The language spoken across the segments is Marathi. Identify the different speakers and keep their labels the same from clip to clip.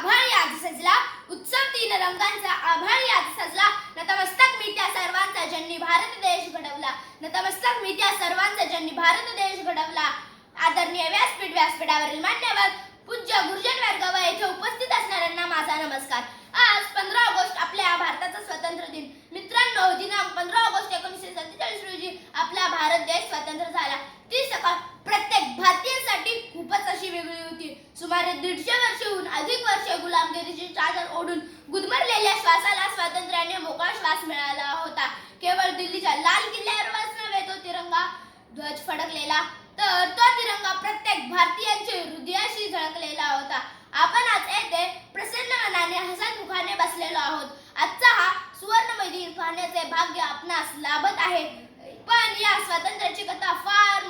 Speaker 1: आभाळी आज सजला. उत्सव तीन रंगांचा आभाळी आज सजला. नतमस्तक मी त्या सर्वांचा ज्यांनी भारत देश घडवला. नतमस्तक मी त्या सर्वांचा ज्यांनी भारत देश घडवला. आदरणीय व्यासपीठ व्यासपीठावरील मान्यवर पूज्य गुरुजन वर्ग व येथे उपस्थित असणाऱ्यांना माझा नमस्कार. आज पंधरा ऑगस्ट आपल्या भारताचा स्वातंत्र्य दिन. मित्रांनो दिनांक पंधरा ऑगस्ट एकोणीसशे सत्तेचाळीस रोजी आपला भारत देश स्वतंत्र झाला. ती सकाळ प्रत्येक भारतीयांसाठी खूपच अशी वेगळी होती. सुमारे दीडशे वर्षहून अधिक वर्षे गुलामगिरीची चादर ओढून गुदमरलेल्या श्वासाला स्वातंत्र्याने मोकळा श्वास मिळाला होता. केवळ दिल्लीच्या लाल किल्ल्यावरच नव्हे तो तिरंगा ध्वज फडकलेला. तर तो तिरंगा प्रत्येक भारतीयांच्या हृदयाशी झळकलेला होता. आपण आज येथे प्रसन्न मनाने हसत मुखाने बसलेलो आहोत. आजचा हा सुवर्णमय दिन पाहण्याचे भाग्य आपणास लाभत आहे. पण या स्वातंत्र्याची कथा फार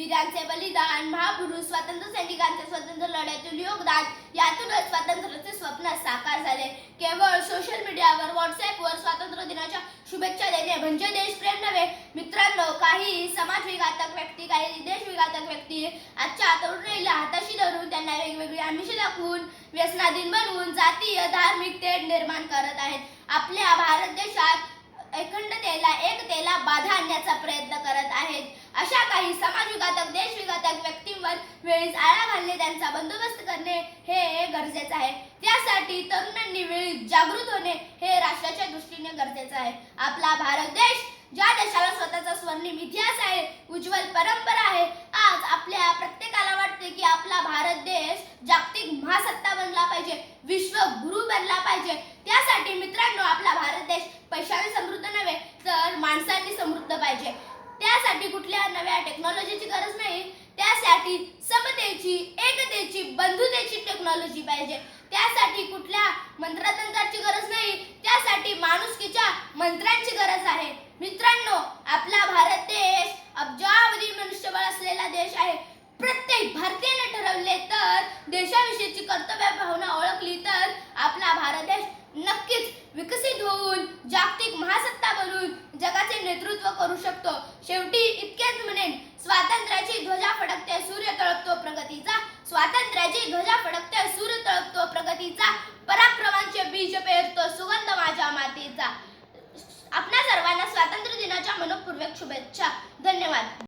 Speaker 1: वीरांचे बलिदान महापुरुष स्वातंत्र्य सैनिकांचे स्वतंत्र लढ्यातील योगदान यातूनच स्वातंत्र्याचे स्वप्न साकार झाले. केवळ सोशल मीडियावर व्हॉट्सअपवर स्वातंत्र्य दिनाच्या शुभेच्छा देणे म्हणजे देशप्रेम नव्हे. मित्रांनो काही समाज विघातक व्यक्ती काही देश विघातक व्यक्ती आजच्या तरुणाईला हाताशी धरून त्यांना वेगवेगळी आमिषे दाखवून व्यसनाधीन बनवून जातीय धार्मिक तेढ निर्माण करत आहेत. आपल्या भारत देशात अखंडतेला एकतेला बाधा आणण्याचा प्रयत्न करत आहेत. अशा काही समाजविघातक देशविघातक व्यक्तींवर वेळीच आळा घालणे त्यांचा बंदोबस्त करणे हे गरजेचं आहे. त्यासाठी तरुणांनी वेळी जागृत होणे हे राष्ट्राच्या दृष्टीने गरजेचं आहे. आपला भारत देश ज्या देशाला स्वतःचा स्वर्णिम इतिहास आहे उज्ज्वल परंपरा आहे आज आपल्या प्रत्येकाला वाटते की आपला भारत देश जागतिक महासत्ता बनला पाहिजे विश्व गुरु बनला पाहिजे. त्यासाठी मित्रांनो आपला भारत देश नव्या टेक्नॉलॉजीची गरज नाही. त्यासाठी समतेची एकतेची बंधुतेची टेक्नॉलॉजी पाहिजे. त्यासाठी कुठल्या मंत्रतंत्राची गरज नाही. त्यासाठी माणुसकीच्या मंत्रांची गरज आहे. मित्रांनो आपला भारत देश अब्जावधी मनुष्यबळ असलेला देश आहे. प्रत्येक भारतीयाने ठरवले तर देशाविषयीची कर्तव्य भावना ओळखली तर आपला भारत देश नक्कीच विकसित होऊन जागतिक महासत्ता बनून जगाचे नेतृत्व करू शकतो. शेवटी शुभेच्छा. धन्यवाद.